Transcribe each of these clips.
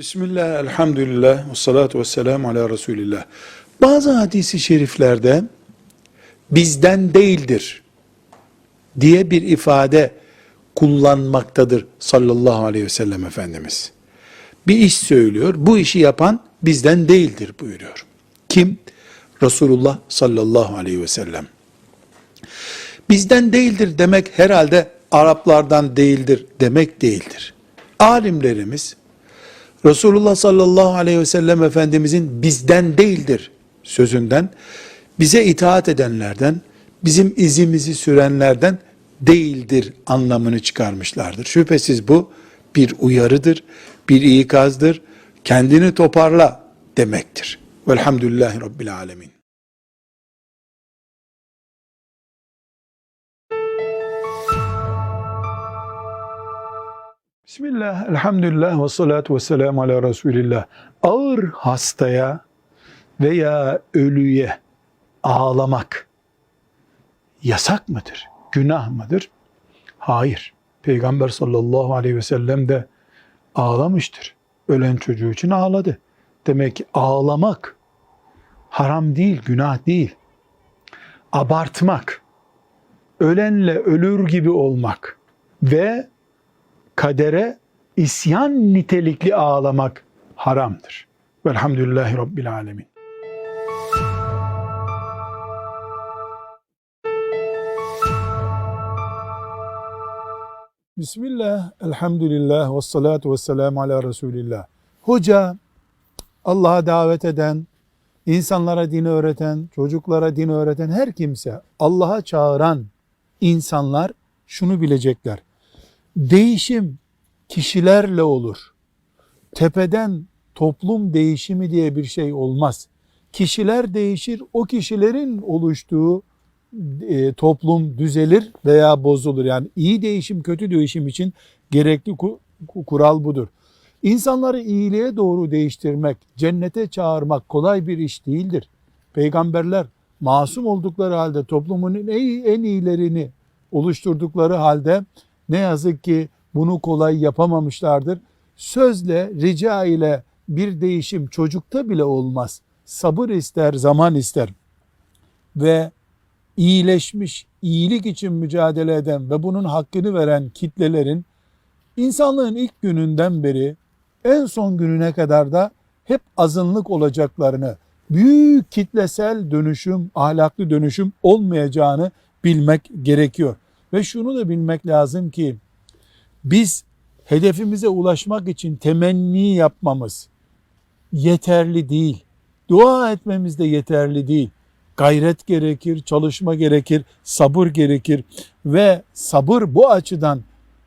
Bismillah, elhamdülillah, ve salatu ve selamu ala Resulillah. Bazı hadisi şeriflerde bizden değildir diye bir ifade kullanmaktadır sallallahu aleyhi ve sellem Efendimiz. Bir iş söylüyor, bu işi yapan bizden değildir buyuruyor. Kim? Resulullah sallallahu aleyhi ve sellem. Bizden değildir demek herhalde Araplardan değildir demek değildir. Alimlerimiz Resulullah sallallahu aleyhi ve sellem Efendimizin bizden değildir sözünden, bize itaat edenlerden, bizim izimizi sürenlerden değildir anlamını çıkarmışlardır. Şüphesiz bu bir uyarıdır, bir ikazdır, kendini toparla demektir. Velhamdülillahi Rabbil Alemin. Bismillah, elhamdülillah ve salatu ve selamu ala Resulillah. Ağır hastaya veya ölüye ağlamak yasak mıdır? Günah mıdır? Hayır. Peygamber sallallahu aleyhi ve sellem de ağlamıştır. Ölen çocuğu için ağladı. Demek ki ağlamak haram değil, günah değil. Abartmak, ölenle ölür gibi olmak ve kadere isyan nitelikli ağlamak haramdır. Velhamdülillahi Rabbil Alemin. Bismillah, elhamdülillah, ve salatu ve selamu ala Resulillah. Hoca, Allah'a davet eden, insanlara dini öğreten, çocuklara dini öğreten her kimse, Allah'a çağıran insanlar şunu bilecekler. Değişim kişilerle olur. Tepeden toplum değişimi diye bir şey olmaz. Kişiler değişir, o kişilerin oluştuğu e, toplum düzelir veya bozulur. Yani iyi değişim, kötü değişim için gerekli ku- ku- kural budur. İnsanları iyiliğe doğru değiştirmek, cennete çağırmak kolay bir iş değildir. Peygamberler masum oldukları halde toplumun en iyilerini oluşturdukları halde ne yazık ki bunu kolay yapamamışlardır. Sözle, rica ile bir değişim çocukta bile olmaz. Sabır ister, zaman ister. Ve iyileşmiş, iyilik için mücadele eden ve bunun hakkını veren kitlelerin insanlığın ilk gününden beri en son gününe kadar da hep azınlık olacaklarını, büyük kitlesel dönüşüm, ahlaklı dönüşüm olmayacağını bilmek gerekiyor. Ve şunu da bilmek lazım ki biz hedefimize ulaşmak için temenni yapmamız yeterli değil. Dua etmemiz de yeterli değil. Gayret gerekir, çalışma gerekir, sabır gerekir ve sabır bu açıdan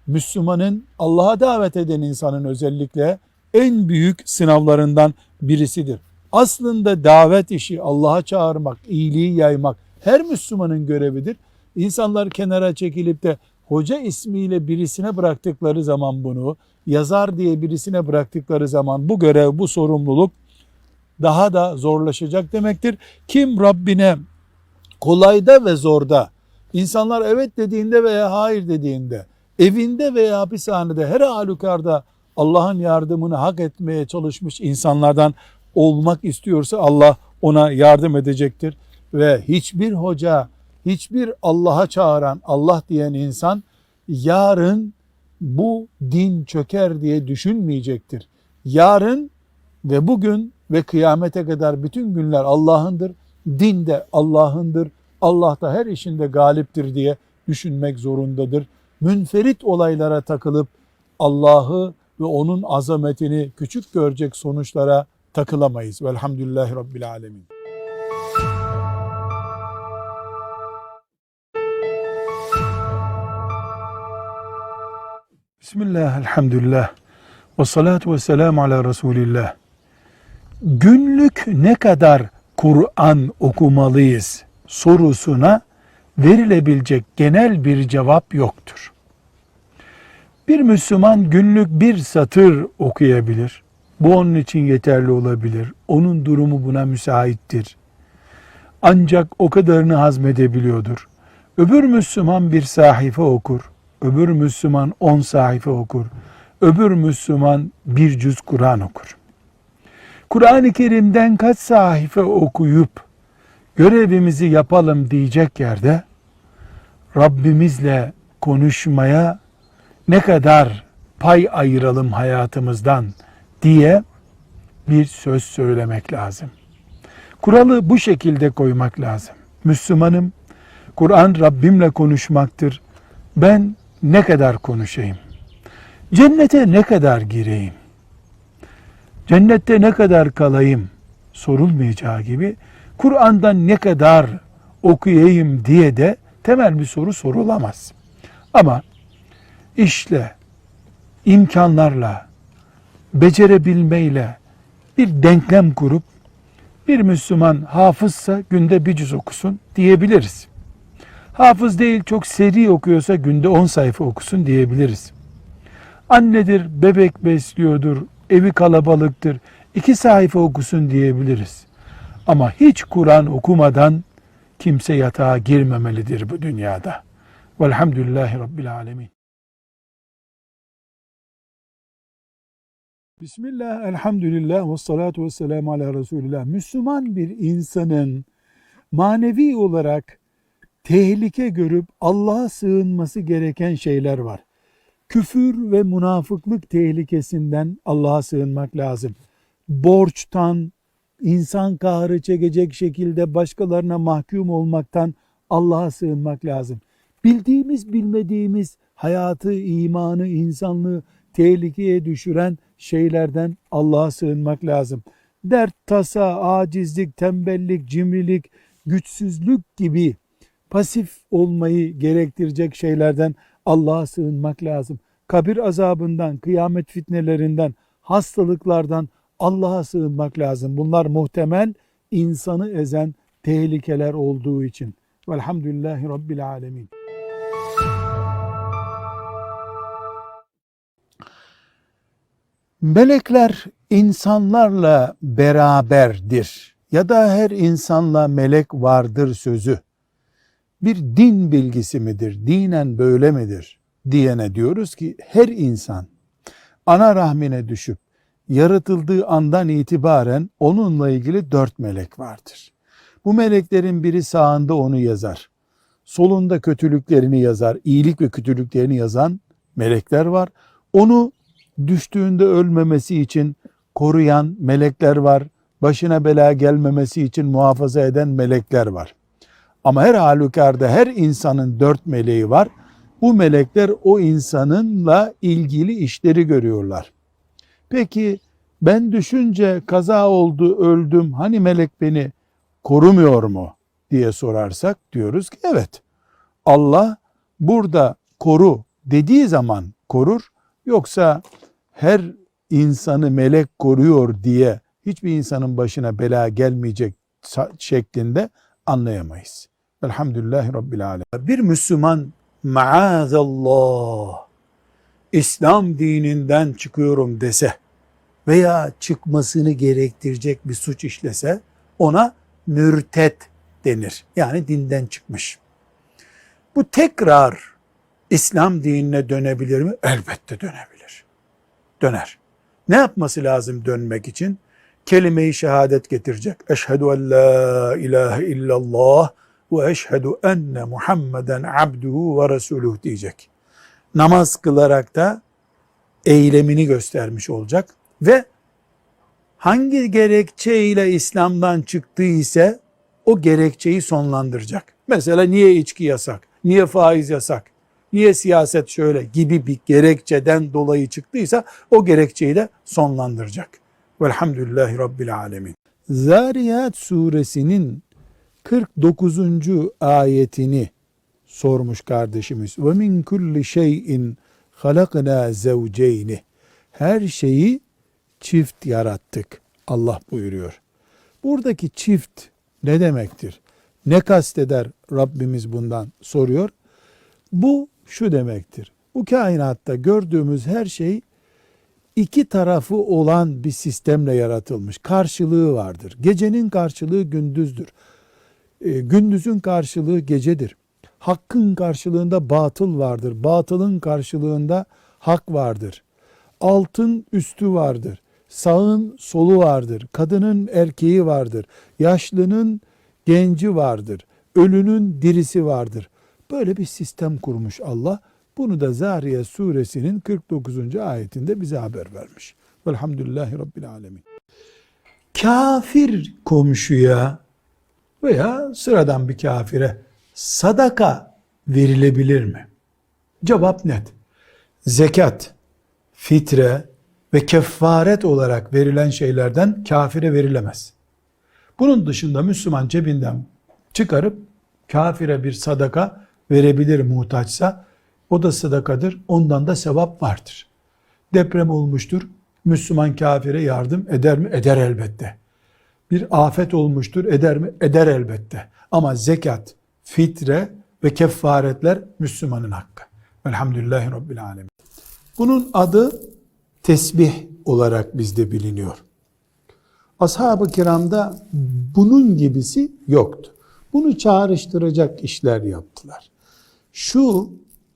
Müslümanın Allah'a davet eden insanın özellikle en büyük sınavlarından birisidir. Aslında davet işi Allah'a çağırmak, iyiliği yaymak her Müslümanın görevidir. İnsanlar kenara çekilip de hoca ismiyle birisine bıraktıkları zaman bunu, yazar diye birisine bıraktıkları zaman bu görev, bu sorumluluk daha da zorlaşacak demektir. Kim Rabbine kolayda ve zorda, insanlar evet dediğinde veya hayır dediğinde, evinde veya hapishanede her halükarda Allah'ın yardımını hak etmeye çalışmış insanlardan olmak istiyorsa Allah ona yardım edecektir. Ve hiçbir hoca, hiçbir Allah'a çağıran, Allah diyen insan yarın bu din çöker diye düşünmeyecektir. Yarın ve bugün ve kıyamete kadar bütün günler Allah'ındır. Din de Allah'ındır. Allah da her işinde galiptir diye düşünmek zorundadır. Münferit olaylara takılıp Allah'ı ve onun azametini küçük görecek sonuçlara takılamayız. Velhamdülillahi Rabbil Alemin. Bismillah, elhamdülillah. Ve salatu ve selamu ala Resulillah. Günlük ne kadar Kur'an okumalıyız sorusuna verilebilecek genel bir cevap yoktur. Bir Müslüman günlük bir satır okuyabilir. Bu onun için yeterli olabilir. Onun durumu buna müsaittir. Ancak o kadarını hazmedebiliyordur. Öbür Müslüman bir sahife okur. Öbür Müslüman on sayfa okur. öbür Müslüman bir cüz Kur'an okur. Kur'an-ı Kerim'den kaç sahife okuyup görevimizi yapalım diyecek yerde Rabbimizle konuşmaya ne kadar pay ayıralım hayatımızdan diye bir söz söylemek lazım. Kuralı bu şekilde koymak lazım. Müslümanım, Kur'an Rabbimle konuşmaktır. Ben ne kadar konuşayım? Cennete ne kadar gireyim? Cennette ne kadar kalayım? Sorulmayacağı gibi Kur'an'dan ne kadar okuyayım diye de temel bir soru sorulamaz. Ama işle, imkanlarla, becerebilmeyle bir denklem kurup bir Müslüman hafızsa günde bir cüz okusun diyebiliriz. Hafız değil çok seri okuyorsa günde 10 sayfa okusun diyebiliriz. Annedir, bebek besliyordur, evi kalabalıktır, iki sayfa okusun diyebiliriz. Ama hiç Kur'an okumadan kimse yatağa girmemelidir bu dünyada. Velhamdülillahi Rabbil Alemin. Bismillah, elhamdülillah, ve salatu ve selamu ala Resulillah. Müslüman bir insanın manevi olarak tehlike görüp Allah'a sığınması gereken şeyler var. Küfür ve münafıklık tehlikesinden Allah'a sığınmak lazım. Borçtan, insan kahrı çekecek şekilde başkalarına mahkum olmaktan Allah'a sığınmak lazım. Bildiğimiz bilmediğimiz hayatı, imanı, insanlığı tehlikeye düşüren şeylerden Allah'a sığınmak lazım. Dert, tasa, acizlik, tembellik, cimrilik, güçsüzlük gibi pasif olmayı gerektirecek şeylerden Allah'a sığınmak lazım. Kabir azabından, kıyamet fitnelerinden, hastalıklardan Allah'a sığınmak lazım. Bunlar muhtemel insanı ezen tehlikeler olduğu için. Velhamdülillahi Rabbil Alemin. Melekler insanlarla beraberdir ya da her insanla melek vardır sözü bir din bilgisi midir, dinen böyle midir diyene diyoruz ki her insan ana rahmine düşüp yaratıldığı andan itibaren onunla ilgili dört melek vardır. Bu meleklerin biri sağında onu yazar. Solunda kötülüklerini yazar, iyilik ve kötülüklerini yazan melekler var. Onu düştüğünde ölmemesi için koruyan melekler var. Başına bela gelmemesi için muhafaza eden melekler var. Ama her halükarda her insanın dört meleği var. Bu melekler o insanınla ilgili işleri görüyorlar. Peki ben düşünce kaza oldu, öldüm. Hani melek beni korumuyor mu diye sorarsak diyoruz ki evet. Allah burada koru dediği zaman korur. Yoksa her insanı melek koruyor diye hiçbir insanın başına bela gelmeyecek şeklinde anlayamayız. Elhamdülillahi Rabbil Alemin. Bir Müslüman maazallah İslam dininden çıkıyorum dese veya çıkmasını gerektirecek bir suç işlese ona mürtet denir. Yani dinden çıkmış. Bu tekrar İslam dinine dönebilir mi? Elbette dönebilir. Döner. Ne yapması lazım dönmek için? Kelime-i şehadet getirecek. Eşhedü en la ilahe illallah ve eşhedü enne Muhammeden abduhu ve resuluh diyecek. Namaz kılarak da eylemini göstermiş olacak ve hangi gerekçeyle İslam'dan çıktığı ise o gerekçeyi sonlandıracak. Mesela niye içki yasak, niye faiz yasak, niye siyaset şöyle gibi bir gerekçeden dolayı çıktıysa o gerekçeyi de sonlandıracak. Velhamdülillahi Rabbil Alemin. Zariyat suresinin 49. ayetini sormuş kardeşimiz. Ve min kulli şeyin halakna zevceyni. Her şeyi çift yarattık. Allah buyuruyor. Buradaki çift ne demektir? Ne kasteder Rabbimiz bundan soruyor. Bu şu demektir. Bu kainatta gördüğümüz her şey iki tarafı olan bir sistemle yaratılmış. Karşılığı vardır. Gecenin karşılığı gündüzdür. E, gündüzün karşılığı gecedir. Hakkın karşılığında batıl vardır. Batılın karşılığında hak vardır. altın üstü vardır. Sağın solu vardır. Kadının erkeği vardır. Yaşlının genci vardır. Ölünün dirisi vardır. Böyle bir sistem kurmuş Allah. Bunu da Zariye suresinin 49. ayetinde bize haber vermiş. Velhamdülillahi Rabbil alemin. Kafir komşuya veya sıradan bir kafire sadaka verilebilir mi? Cevap net. Zekat, fitre ve kefaret olarak verilen şeylerden kafire verilemez. Bunun dışında Müslüman cebinden çıkarıp kafire bir sadaka verebilir muhtaçsa o da sadakadır. Ondan da sevap vardır. Deprem olmuştur. Müslüman kafire yardım eder mi? Eder elbette. Bir afet olmuştur. Eder mi? Eder elbette. Ama zekat, fitre ve kefaretler Müslümanın hakkı. Velhamdülillahi Rabbil Alemin. Bunun adı tesbih olarak bizde biliniyor. Ashab-ı kiramda bunun gibisi yoktu. Bunu çağrıştıracak işler yaptılar. Şu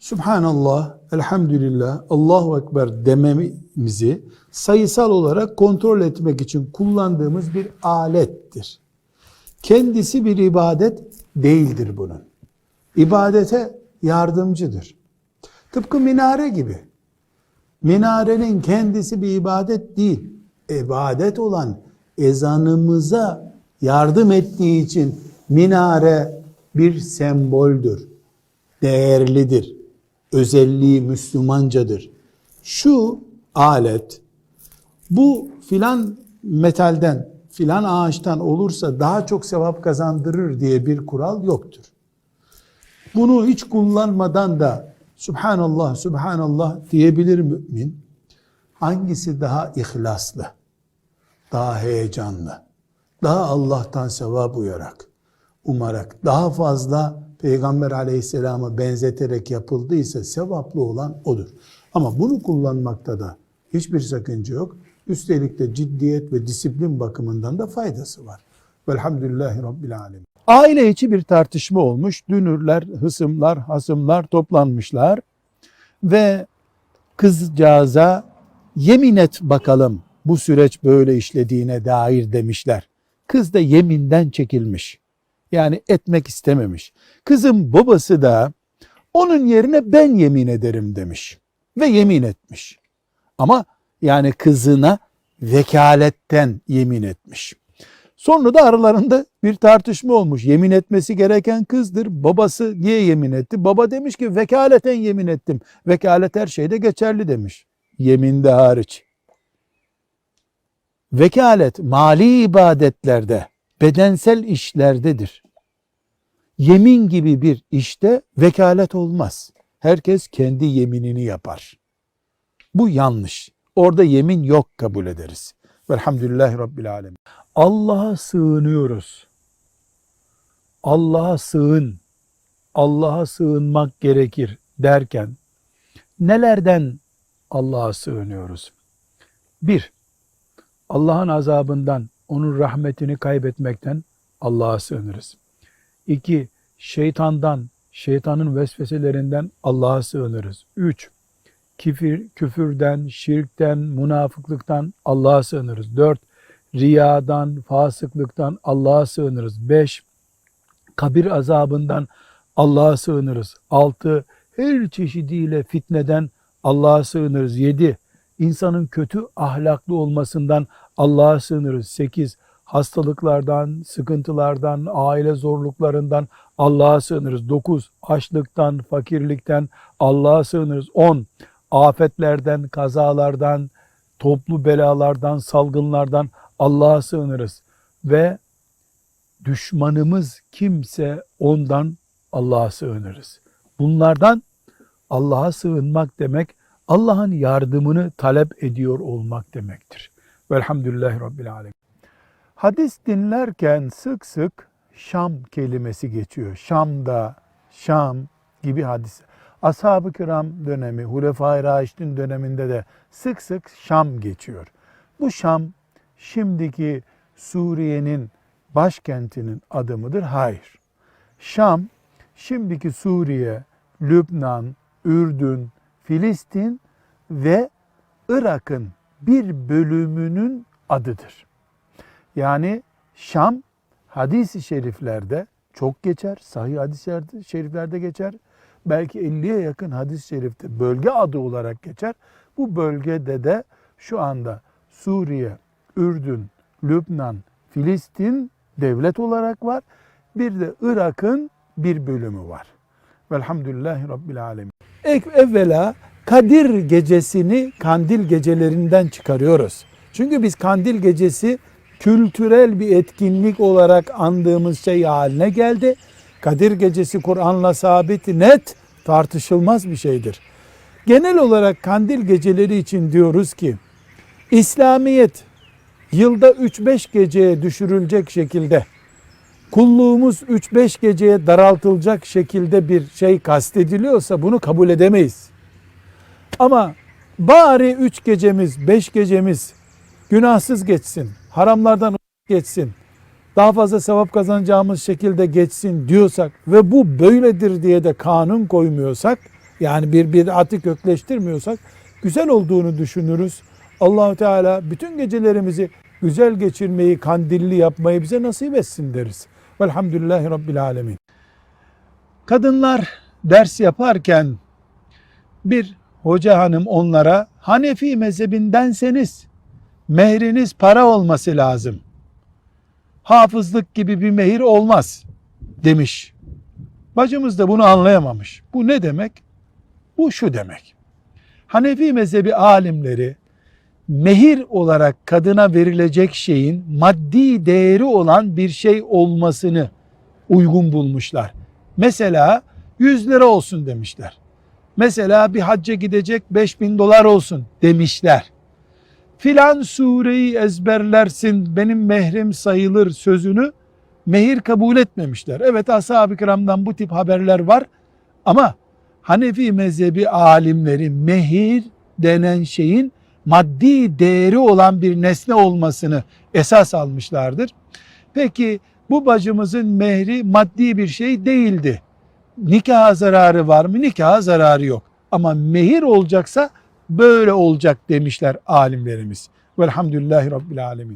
Subhanallah, Elhamdülillah, Allahu Ekber dememizi sayısal olarak kontrol etmek için kullandığımız bir alettir. Kendisi bir ibadet değildir bunun. İbadete yardımcıdır. Tıpkı minare gibi. Minarenin kendisi bir ibadet değil. İbadet olan ezanımıza yardım ettiği için minare bir semboldür. Değerlidir. Özelliği Müslümancadır. Şu alet bu filan metalden, filan ağaçtan olursa daha çok sevap kazandırır diye bir kural yoktur. Bunu hiç kullanmadan da Subhanallah, Subhanallah diyebilir mümin. Hangisi daha ihlaslı, daha heyecanlı, daha Allah'tan sevap uyarak, umarak, daha fazla Peygamber aleyhisselama benzeterek yapıldıysa sevaplı olan odur. Ama bunu kullanmakta da hiçbir sakınca yok. Üstelik de ciddiyet ve disiplin bakımından da faydası var. Velhamdülillahi Rabbil Alemin. Aile içi bir tartışma olmuş. Dünürler, hısımlar, hasımlar toplanmışlar. Ve kızcağıza yemin et bakalım bu süreç böyle işlediğine dair demişler. Kız da yeminden çekilmiş. Yani etmek istememiş. Kızın babası da onun yerine ben yemin ederim demiş. Ve yemin etmiş. Ama yani kızına vekaletten yemin etmiş. Sonra da aralarında bir tartışma olmuş. Yemin etmesi gereken kızdır. Babası niye yemin etti? Baba demiş ki vekaleten yemin ettim. Vekalet her şeyde geçerli demiş. Yeminde hariç. Vekalet mali ibadetlerde, bedensel işlerdedir. Yemin gibi bir işte vekalet olmaz. Herkes kendi yeminini yapar. Bu yanlış. Orada yemin yok kabul ederiz. Velhamdülillahi Rabbil Alemin. Allah'a sığınıyoruz. Allah'a sığın. Allah'a sığınmak gerekir derken nelerden Allah'a sığınıyoruz? Bir, Allah'ın azabından, onun rahmetini kaybetmekten Allah'a sığınırız. İki, şeytandan, şeytanın vesveselerinden Allah'a sığınırız. Üç, kifir, küfürden, şirkten, münafıklıktan Allah'a sığınırız. Dört, riyadan, fasıklıktan Allah'a sığınırız. Beş, kabir azabından Allah'a sığınırız. Altı, her çeşidiyle fitneden Allah'a sığınırız. Yedi, insanın kötü ahlaklı olmasından Allah'a sığınırız. Sekiz, hastalıklardan, sıkıntılardan, aile zorluklarından Allah'a sığınırız. Dokuz, açlıktan, fakirlikten Allah'a sığınırız. On, afetlerden, kazalardan, toplu belalardan, salgınlardan Allah'a sığınırız. Ve düşmanımız kimse ondan Allah'a sığınırız. Bunlardan Allah'a sığınmak demek Allah'ın yardımını talep ediyor olmak demektir. Velhamdülillahi Rabbil Alemin. Hadis dinlerken sık sık Şam kelimesi geçiyor. Şam'da, Şam gibi hadis. Ashab-ı kiram dönemi, Hulefai Raşidin döneminde de sık sık Şam geçiyor. Bu Şam şimdiki Suriye'nin başkentinin adı mıdır? Hayır. Şam şimdiki Suriye, Lübnan, Ürdün, Filistin ve Irak'ın bir bölümünün adıdır. Yani Şam hadis-i şeriflerde çok geçer. Sahih hadis-i şeriflerde geçer. Belki 50'ye yakın hadis-i şerifte bölge adı olarak geçer. Bu bölgede de şu anda Suriye, Ürdün, Lübnan, Filistin devlet olarak var. Bir de Irak'ın bir bölümü var. Velhamdülillahi Rabbil Alemin. Evvela Kadir gecesini kandil gecelerinden çıkarıyoruz. Çünkü biz kandil gecesi kültürel bir etkinlik olarak andığımız şey haline geldi. Kadir gecesi Kur'an'la sabit, net, tartışılmaz bir şeydir. Genel olarak kandil geceleri için diyoruz ki İslamiyet yılda 3-5 geceye düşürülecek şekilde kulluğumuz 3-5 geceye daraltılacak şekilde bir şey kastediliyorsa bunu kabul edemeyiz. Ama bari 3 gecemiz, 5 gecemiz günahsız geçsin, haramlardan geçsin, daha fazla sevap kazanacağımız şekilde geçsin diyorsak ve bu böyledir diye de kanun koymuyorsak, yani bir bid'atı kökleştirmiyorsak güzel olduğunu düşünürüz. Allahu Teala bütün gecelerimizi güzel geçirmeyi, kandilli yapmayı bize nasip etsin deriz. Velhamdülillahi Rabbil Alemin. Kadınlar ders yaparken bir hoca hanım onlara Hanefi mezhebindenseniz mehriniz para olması lazım. Hafızlık gibi bir mehir olmaz demiş. Bacımız da bunu anlayamamış. Bu ne demek? Bu şu demek. Hanefi mezhebi alimleri mehir olarak kadına verilecek şeyin maddi değeri olan bir şey olmasını uygun bulmuşlar. Mesela 100 lira olsun demişler. Mesela bir hacca gidecek 5000 dolar olsun demişler. Filan sureyi ezberlersin benim mehrim sayılır sözünü mehir kabul etmemişler. Evet ashab-ı kiramdan bu tip haberler var ama Hanefi mezhebi alimleri mehir denen şeyin maddi değeri olan bir nesne olmasını esas almışlardır. Peki bu bacımızın mehri maddi bir şey değildi. Nikah zararı var mı? Nikah zararı yok. Ama mehir olacaksa böyle olacak demişler alimlerimiz. Velhamdülillahi Rabbil Alemin.